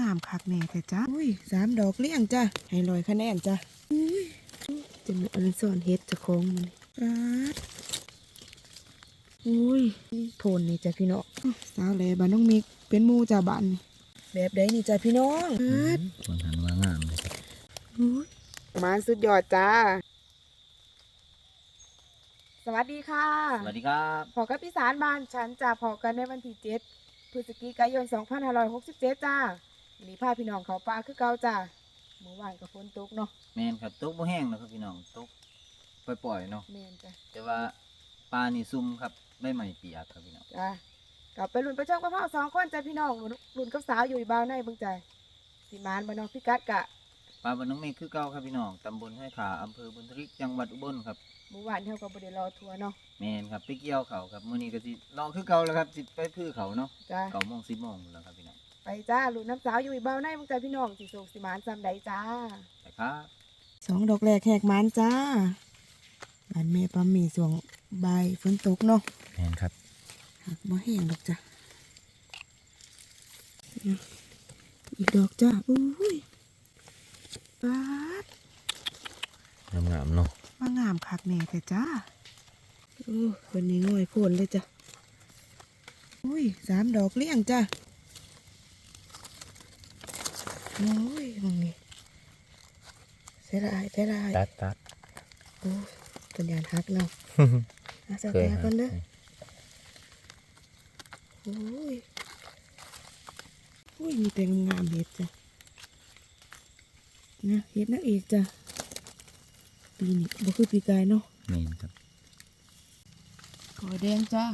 งามคักแน่แต่จ้าอุ้ยสามดอกเลี้ยงจ้ะให้ลอยคะแนนจ้ะอุ้ยจะมีอันซ่อนเฮ็ดจะคงมันอาดอุ้ยโทนนี่จ้ะพี่น้องสาวแหลบ้านน้องมิกเป็นหมูจ้าบ้านนี่แบบใดนี่จ้ะพี่น้องอาดคนหันว่างามเลยครับอุ้ยมาสุดยอดจ้า สวัสดีค่ะ สวัสดีครับพอกับพี่สารบ้านฉันจะพอกันในวันที่เจ็ดพฤศจิกายน 2567 จ้า วันนี้พาพี่น้องเขาป่าคือเก่าจ้าเมื่อวานก็ฝนตกเนาะแมนครับตกบ่แห้งนะครับพี่น้องตกปล่อยๆเนาะแม่นจ้ะแต่ว่าปลานี่ซุ่มครับใบใหม่เปียกครับพี่น้องจ้ากลับไปรุ่นประช่องกระเพราสองคนจ้าพี่น้องรุ่นรุ่นกับสาวอยู่บ้านในเบิ่งใจสิมานบ้านน้องพี่กัดกะปลาบนน้องเมฆคือเก่าครับพี่น้องตำบลห้วยขาอำเภอบุญทริกจังหวัดอุบลครับเมื่อวานเฮาก็บ่ได้รอทัวร์เนาะแมนครับไปเกี่ยวเขาครับมื้อนี้ก็สิรอคือเก่าแล้วครับสิไปพื้อเขาเนาะจ้าเก้าโมงสิบโมงแล้วครับพี่น้อง ไปจ้ารุ่นน้ำสาวอยู่บ้านในเบิ่งใจพี่น้องสิโศกสิมานซ้ำใดจ้าไปครับสองดอกแรกแหกมันจ้าบ้านแม่ปั๊มมีส่วงใบายฝนตกเนาะแมนครับหักบ่แห้งดอกจ้ะเนี่ยอีกดอกจ้าอุ้ยปาดงามๆเนาะว่างามคักแน่แต่จ้าโอ้คนนี้ง่อยโพนเลยจ้ะอุ้ยสามดอกเลี้ยงจ้า โอ้ยมองนี่เสียดายเสียดายตัดตัดโอ้ปัญญาหักเนาะอาสาเคยแก่ครักันเด้อโอ้ยโอ้ยมีแต่งามๆเห็ดจ้ะนะเห็ดนักเอกจ้ะปีนี้บ่คือปีกายเนาะแมนครับกอแดงจ้า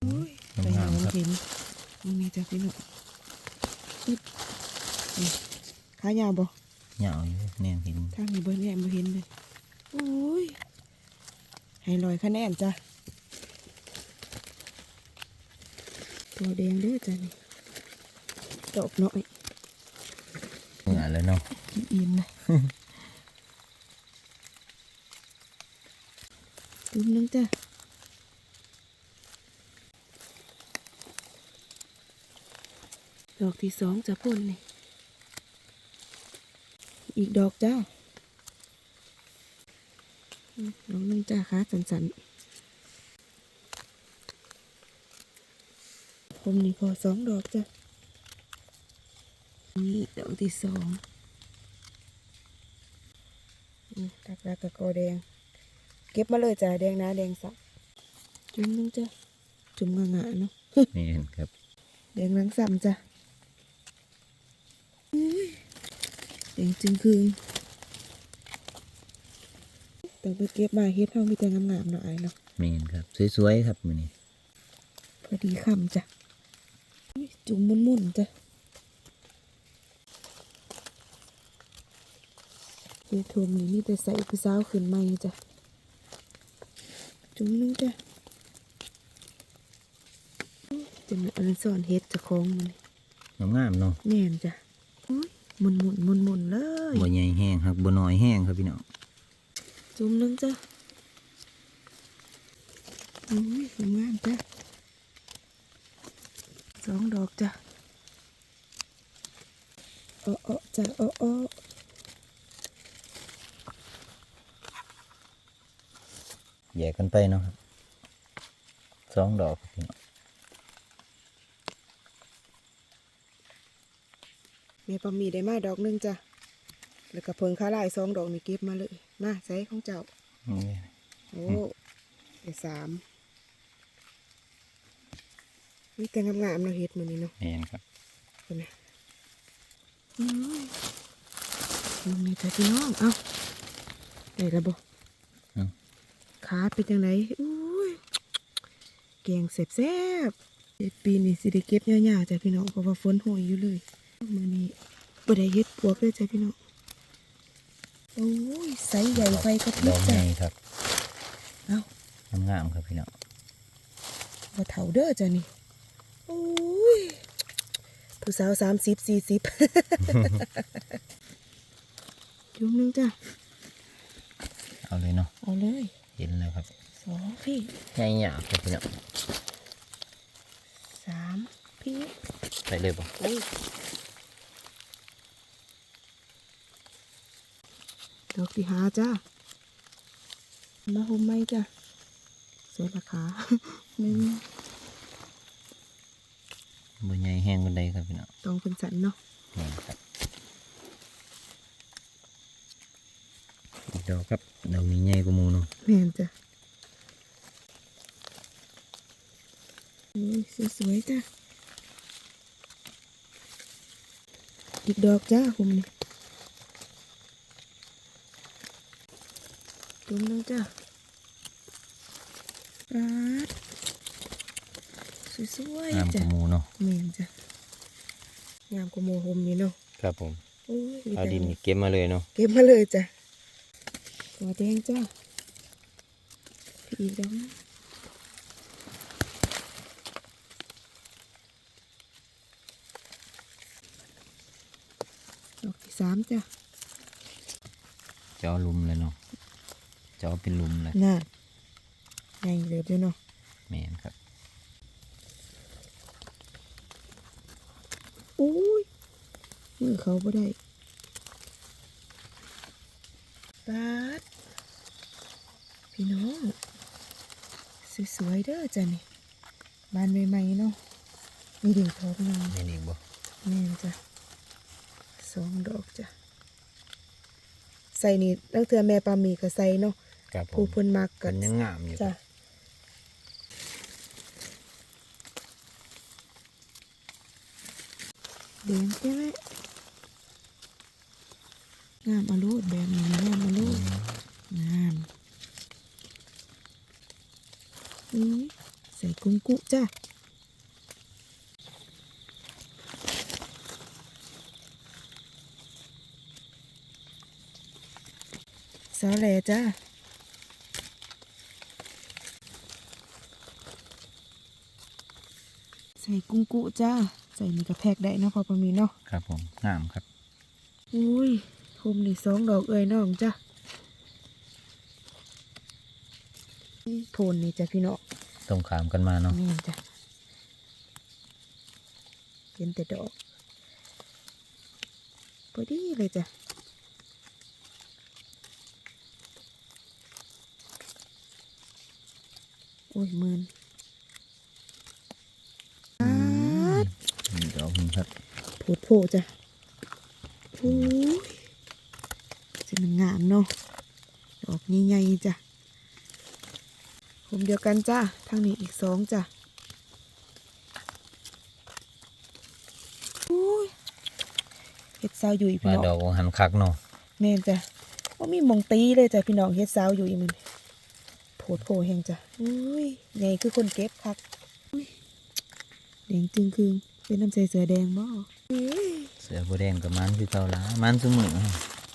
โอ้ยไปหามัน เห็นมันมีจ้ะพี่หนุ่มปึ๊บนี่ขายาวบ่เหงาอยู่แนนเห็นทางนี้บ่แน่บ่เห็นเลยโอ้ยให้ลอยคะแนนจ้ะตัวแดงเด้อจ้ะนี่ดอกน้อยเหงาแล้วเนาะเอียนเลยตุ้มนึงจ้ะ ดอกที่สองจะพ่นนี่ อีกดอกจ้าอืมดอกนึงจ้าขาสันๆผมนี่พอสองดอกจ้ะนี่ดอกที่สองอืมตักรักกับกอแดง เก็บมาเลยจ้ะแดงนะแดงสักจุ่มนึงจ้ะจุ่มงางๆเนาะแมนครับ แดงหลังซ้ำจ้ะอุ้ย แดงจึงคืนต้องไปเก็บมาเฮ็ดเฮามีแต่งามๆหน่อยเนาะแมนครับ สวยๆครับมื้อนี้พอดีคำจ้ะอุ๊ยจุ่มมุนๆจ้ะเฮ็ดโทมีมีแต่ใส่ผู้สาวขึ้นใหม่จ้ะจุ่มนึงจ้ะจะมีอันซ่อนเฮ็ดเจะคองมันงามๆเนาะแน่นจ้ะอุ๊ย หมุนหมุนหมุนหมุนๆเลยบ่ใหญ่แห้งครับบ่น้อยแห้งครับพี่น้องจุ่มนึงจ้ะอุ้ยงามๆจ้ะสองดอกจ้ะเออเออจ้ะเออเออแยกกันไปเนาะครับสองดอกครับพี่น้อง มียปามีได้มาดอกหนึงจ้ะแล้วก็เพิงข้าลายสองดอกนี่เก็บมาเลยมาใส่ของเจ้านี่โอ้ได้สามมีแต่งามๆเนาะเฮ็ดมื้อนี้เนาะแมนครับเป็นไงอืมมึงนี่จ้ะพี่น้องเอ้าได้แล้วบ่เอ้าขาเป็นจังไดอุ้ยแกงแซ่บๆเฮ็ดปีนี้สิได้เก็บยาวๆจ้ะพี่น้องเพราะว่าฝนโหยอยู่เลย มื้อนี้บ่ได้เฮ็ดปวกเลยจ้ะพี่น้องโอ้ยไซส์ใหญ่ไฟกระพริดบอกใหจ้ะญ่ครับเอ้า งามๆครับพี่น้องบ่เฒ่าเด้อจ้ะนี่โอ้ย ผู้สาวสามสิบสี่สิบจุ่มหนึงจ้ะ เอาเลยเนาะเอาเลยเห็นแล้วครับสองพี่ใหญ่ๆครับพี่น้องไปเลยบ่โอ้ย ดอกที่หาจ้ามาห่มไหมจ้ะเสียราคาหนึ่งบ่ใหญ่แห้งบันไดครับพี่น้องต้องเป็นสันเนาะนี่ครับอีกดอกครับดอกนี้ใหญ่กว่าหมูเนาะแม่นจ้ะโอ้ยสวยๆจ้ะอีกดอกจ้าห่มนี่ ตุ้มนึงจ้ะปาดสวยงามๆกจ้ะว่าหมูเนาะแม่นจ้ะงามกว่าโมโหมนี่เนาะครับผมโอ้ยมีเอาแต่ดินนี่เก็บมาเลยเนาะเก็บมาเลยจ้ะหัวแดงจ้ะพี่อีกดอกนะดอกที่สามจ้ะเจาะหลุมเลยเนาะ เจาะเป็นหลุมเลยน่าไงเหลือด้วยเนาะแม่นครับอุ้ยมือเขาบ่ได้ปาดพี่น้องสวยๆเด้อจ้ะนี่บานใหม่ๆเนาะมีดิ่งทองนึงแม่นอีกบ่แม่นจ้ะสองดอกจ้ะใส่นี่ตั้งเทือแม่ปลาหมีก็ใส่เนาะ ครับผผู้มเพิ่นมักกักันนยังงามอยู่จ้ะเดียงใช่ไหมงามอรูดแบบนี้งามอรูดงามอุ้ยใส่กุ้งกุจ้ะสาแหล่จ้า ใส่ กุ้งกุจ้าใส่นี่กระแพกได้เนาะพอประมีเนาะครับผมงามครับอุ้ยพรมนี่สองดอกเอ้ยน้องจ้ะโทนนี่จ้ะพี่น้องตรงขามกันมาเนาะนี่จ้ะเป็นแต่ดอกพอดีเลยจ้ะโอ้ยหมืนปาด นี่ดอกหนึง ครับโผดโผจ้ะโอ้ยจะมันงามเนาะดอกนี้ใหญ่ๆจ้ะผมเดียวกันจ้ะทางนี้อีกสองจ้ะโอ้ยเฮ็ดสาวอยู่อีกพี่มาน้องดอกหันคักเนาะแม่นจ้ะว่ามีหมองตีเลยจ้ะพี่น้องเฮ็ดสาวอยู่อีกมันโผดโผแหงจ้ะอุ้ยใหญ่คือคนเก็บคักอุ้ยแดงจึงคืง เป็นน้ำใสเสือแดงบ่อุ้ยเสือบัวแดงกับมันคือเก่าละมันซุมือเนาะ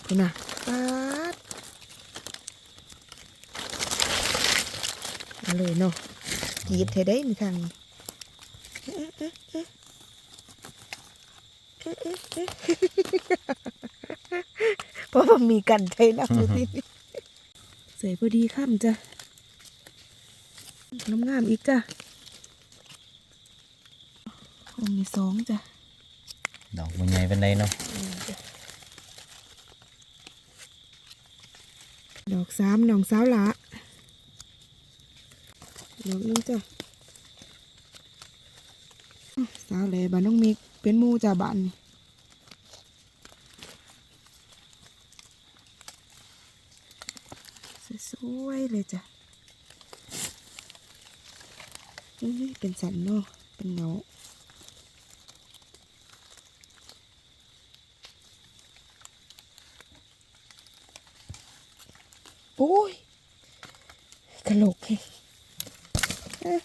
คุณน่ะปาดเอาเลยเนาะกรีดเธอได้มีทางนี้เอ๊ะเอ๊ะเอ๊ะเอ๊ะเอ๊ะเอ๊ะเพราะว่ามีกันใช่นะดูสิใส่พอดีข้ามจ้ะน้ำงามอีกจ้ะ คงมีสองจ้ะ ดอกมันใหญ่เป็นไดเนาะดอกสามน้องสาวหละดอกหนึงจ้ะอ้าวสาวแหล่บ้านน้องมิกเป็นหมูจ้าบ้านนี่สวยๆเลยจ้ะอุ้ยเป็นสันเนาะเป็นเงา โอ้ยกะโหลกเฮ้ยเอ๊ะ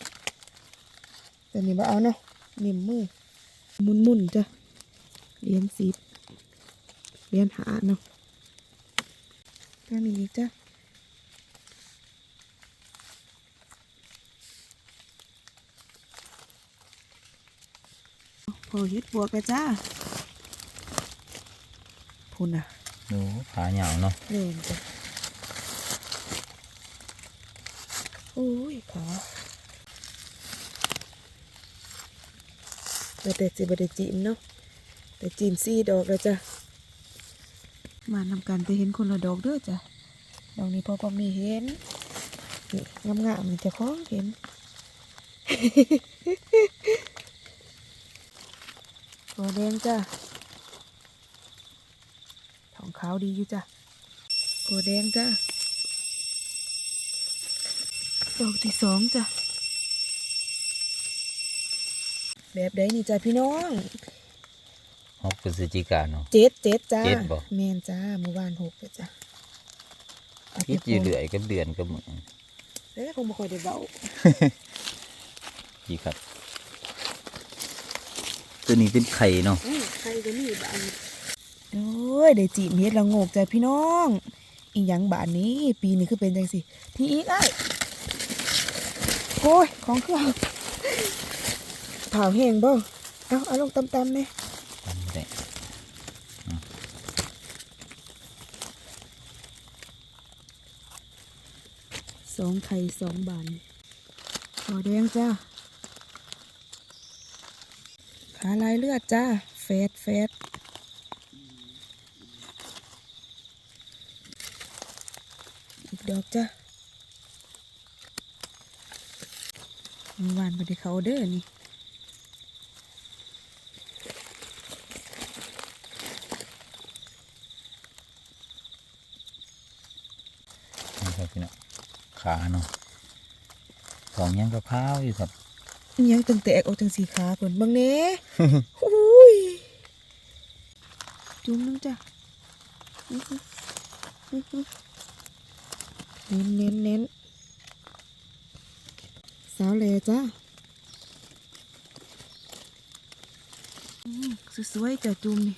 แต่นี่บ่เอาเนาะนิ่มมือหมุนๆจ้ะเหรียญสิบเหรียญหาเนาะก็มีอีกจ้ะพอเฮ็ดบวกแล้วจ้าพุ่นอะดูขาเหยาวเนาะเล่นจ้ะโอ้ยขาแต่แต่สิบ่ได้จีมเนาะแต่จีมสี่ดอกแล้วจ้ะมานำกันไปเห็นคนละดอกเด้อจ้ะดอกนี้พอก็มีเห็นนี่งามๆนี่เจะของเห็นตัวแดงจ้ะทองขาวดีอยู่จ้ะตัวแดงจ้ะ ดอกที่สองจ้ะ แบบใดนี่จ้ะพี่น้องหกพฤศจิกาเนาะเจ็ดเจ็ดจ้าเจ็ดบ่แมนจ้าเมื่อวานหกเลยจ้ะเอาคิดอยู่เรื่อยกับเดือนกับมือเอ้ยคงไม่ค่อยได้เบากี่ครับ ตัวนี้เป็นไข่เนาะอืมใครก็มีบ้านโอ้ยได้จีบเฮ็ดละโงกจ้ะพี่น้องอีหยังบ้านนี้ ปีนี้คือเป็นจังสิพี่อีกไอ้าย โอ้ย ของเครื่องเผาแห้งบ่เอาเอาลงตำๆเนี่ยทำได้สองไข่สองบานขอแดงจ้าขาลายเลือดจ้าแฟดแฟดอีกดอกจ้า มื่อวานไปได้เขาเด้อนี่นี่ครับพี่น้องขาเนาะสองยังกับข้าวอยู่ครับอิหยังตึงแตกออกจังสีขาเพิ่นเบางเน่อุ้ยจุ่มนึงจ้ะอื้อหืออื้อหือเน้นเน้นเน้นสาวแหล่จ้ะสวยๆจ้ะจุ่มนี่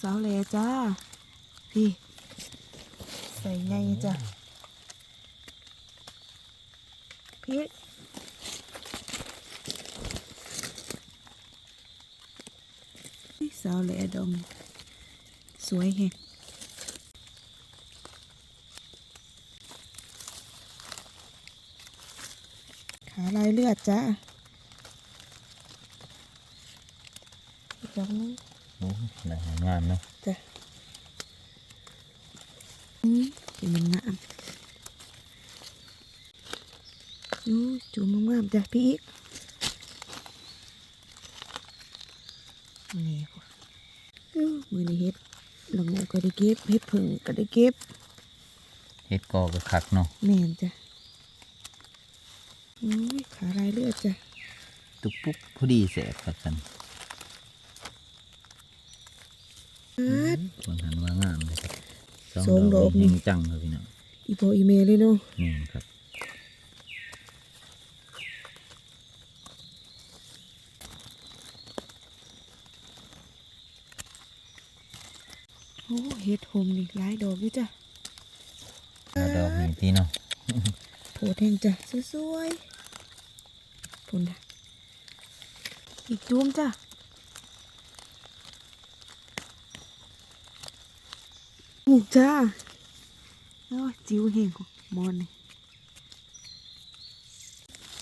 สาวแหล่จ้า พี่ ใส่ไงจ้ะพี่สาวแหล่ดองสวยแฮะ ลายเลือดจ้าอีกดอกนึงโอ้หนังงามเนาะจ้ะอืมเห็นมันงามอู้จูมงามๆจ้ะพี่อีกนี่ค่ะอู้มือนี้เฮ็ดละโงกก็ได้เก็บเฮ็ดผึ่งก็ได้เก็บเฮ็ดกอกับคักเนาะแม่นจ้ะอุ้ย ขาลายเลือดจ้ะตุกปุ๊บพอดีแสบครับสันอาดบางหันว่างามเลยครับสองดอกนี่นี่จังครับพี่น้องอีโปอีเมลเลยเนาะนี่ครับโอ้เฮ็ดโฮมนี่หลายดอกอยู่จ้ะแล้วดอกนี้ที่เนาะโผล่แทงจ้ะสวยๆ พุ่นะอีกจุ้มจ้ะหมูจ้าโอ้ยจิ๋วเฮงของมอนนี่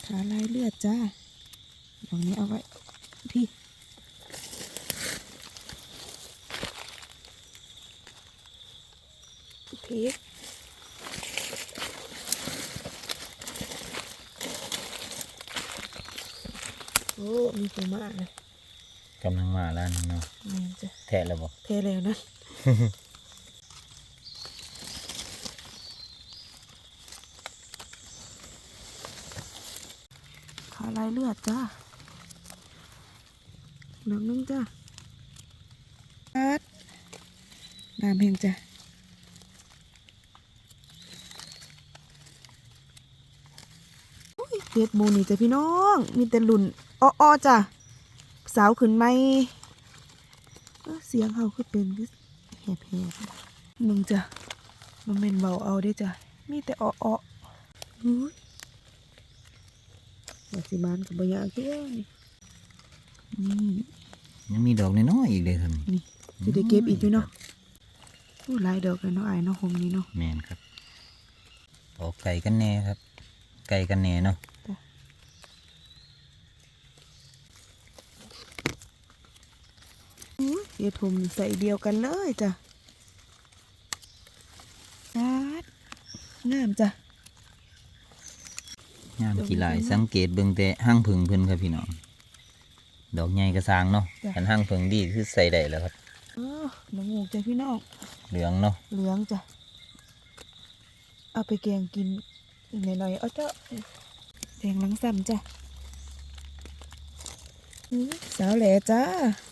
ขาลายเลือดจ้าตรงนี้เอาไว้ พี่พี อ้มีตัวมากเลยกำลังมาแล้วนี่เนาะแม่นจะแทะแล้วบอกเทแล้วนะขาลายเลือดจ้าหนังนึงจ้าปัดน้ำเฮงจ้ะอุ้ย เฮ็ดหมูนี่จ้ะพี่น้อง มีแต่หลุ่นอ้อๆจ้ะสาวขึ้นไหมเอ้อเสียงเขาคือเป็นคือแหบๆมึงจ้ะมันเป็นเบาเอาได้อจ้ะมีแต่อ้ออ้ออุ้ยอยากสิมันกับบอยากเที่ยวนี่นี่ยังมีดอกน้อยๆอีกเลยครับนี่จะได้เก็บอีกด้วยเนาะอู้หลายดอกเลยเนาะไอ้ายเนาะโฮมนี้เนาะแมนครับออกไก่กันแน่ครับ ไกลกันแน่เนาะ อุ๊ ยเดี๋ยวถุมใส่เดียวกันเลยจ้ะจัดงามจ้ะงามกี่หลายสังเกตเบิ่งแต่ห้างผึ่งเพิ่นครับพี่น้อง ดอกใหญ่กระซางเนาะคันห้างผึ่งดีคือใส่ได้แล้วครับอ้อหนูงูจ้ะพี่น้อง เหลืองเนาะ เหลืองจ้ะ เอาไปแกงกินหน่อยๆเอาเจ้าแดงหลังซ้ำจ้ะอื้อสาวแหล่จ้าพี่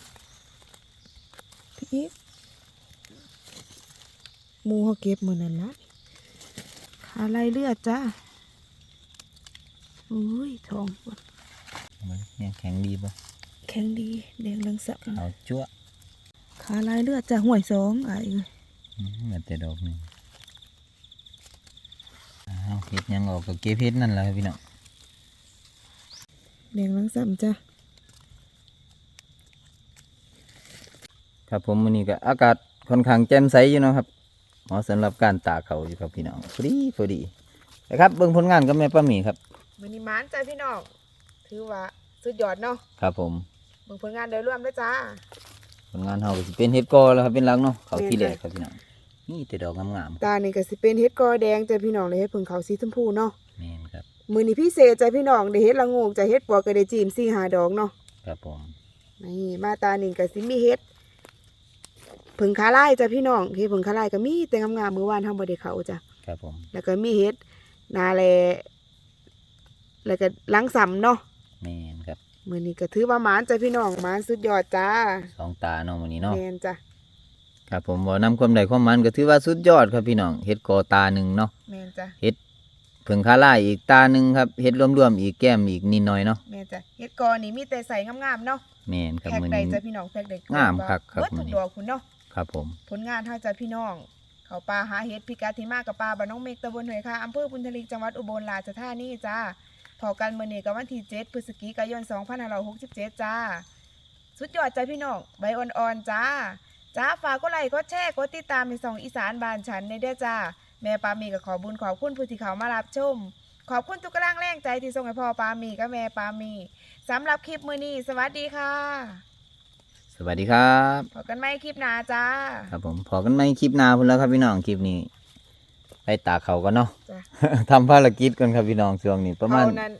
อีกหมูเขาเก็บมือนั่นละขาลายเลือดจ้าอุ้ยทองปวดเนี่ยแข็งดีป่ะแข็งดีแดงหลังซ้ำเอาจั่วขาลายเลือดจ้ะห่วยสองไอ้เอ้ยอืมเหมือนแต่ดอกหนึ่งอ้าวเฮ็ดหยังออกก็เก็บเฮ็ดนั่นแหละครับพี่น้องแดงหลังซ้ำจ้ะ ครับผมวันนี้ก็อากาศค่อนข้างแจ่มใสอยู่เนาะครับเหมาะสำหรับการตากเขาอยู่ครับพี่น้องพอดีพอดีนะครับเบิ่งผลงานกับแม่ป้าหมีครับมันนี่มานจ้ะพี่น้องถือว่าสุดยอดเนาะครับผมเบิ่งผลงานโดยรวมด้วยจ้าผลงานเฮาก็สิเป็นเฮ็ดกอแล้วครับเป็นหลักเนาะเขาที่แรกครับพี่น้องนี่แต่ดอกงามตานี่ก็สิเป็นเฮ็ดกอแดงจ้ะพี่น้องเลยเฮ็ดเพิ่งเขาสีชมพูเนาะๆแม่นครับมื้อนี้พิเศษจ้ะพี่น้องได้เฮ็ดละโงกจ้ะเฮ็ดปวกก็ได้จีม4 5ดอกเนาะครับผมนี่มาตานี่ก็สิมีเฮ็ด เพิ่งขาลายจ้ะพี่น้องเฮ็ดเพิ่งขาลายก็มีแต่งามๆมื้อวานเฮาบ่ได้เข้าจ้ะครับผมแล้วก็มีเฮ็ดนาแลแล้วก็หลังสำเนาะแม่นครับมื้อนี้ก็ถือว่าหมานจ้ะพี่น้องหมานสุดยอดจ้าสองตาเนาะมื้อนี้เนาะแม่นจ้ะครับผมบ่นำความใดความมันก็ถือว่าสุดยอดครับพี่น้องเฮ็ดกอตาหนึ่งเนาะแม่นจ้ะเฮ็ดเพิ่งคาล่ายอีกตาหนึ่งครับเฮ็ดรวมๆอีกแก้มอีกนิดหน่อยเนาะแม่นจ้ะเฮ็ดกอนี่มีแต่ใส่งามๆเนาะแม่นครับแพ็กมื้อใดนี้จ้ะพี่น้องแพ็กใดงามคักครับเบิดมื้ทุอกนี้ดอกคุณเนาะ ครับผม ผลงานเฮาจ้ะพี่น้อง เขาปลาหาเฮ็ดพิกัดที่มากับปลาบ้านน้องเมกตำบลหอยคาอำเภอพุนทลีจังหวัดอุบลราชธานีจ้าพอกันเมื้อนี้ก็วันที่7พฤศจิกายน2567 จ้า สุดยอดจ้ะพี่น้องใบอ่อนๆจ้าจ้าฝากกดไลค์กดแชร์กดติดตามในสองอีสานบ้านฉันในเด้อจ้า แม่ปามีก็ขอบุญขอบคุณผู้ที่เขามารับชม ขอบคุณทุกกำลังแรงใจที่ส่งให้พ่อปามีกับแม่ปามีสำหรับคลิปมื้อนี้ สวัสดีค่ะ วัสดีครับพบกันใหม่คลิปหน้าจ้า ครับผมพอกันใหม่คลิปหน้าพุ่นแล้วครับพี่น้องคลิปนี้ ไปตากเขากันเนาะจ้ะ ทำภารกิจกันครับพี่น้องช่วงนี้ประมาณเท่นั้น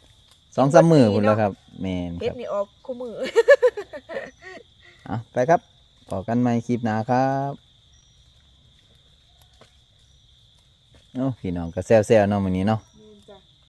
สองสามมือพุ่นแล้วครับแม่นเฮ็คดรับนี่ออกคู่มือ อะไปครับพอกันใหม่คลิปหน้าครับโอ้พี่น้องก็แซวๆเนาะมื้อนี้เนาะ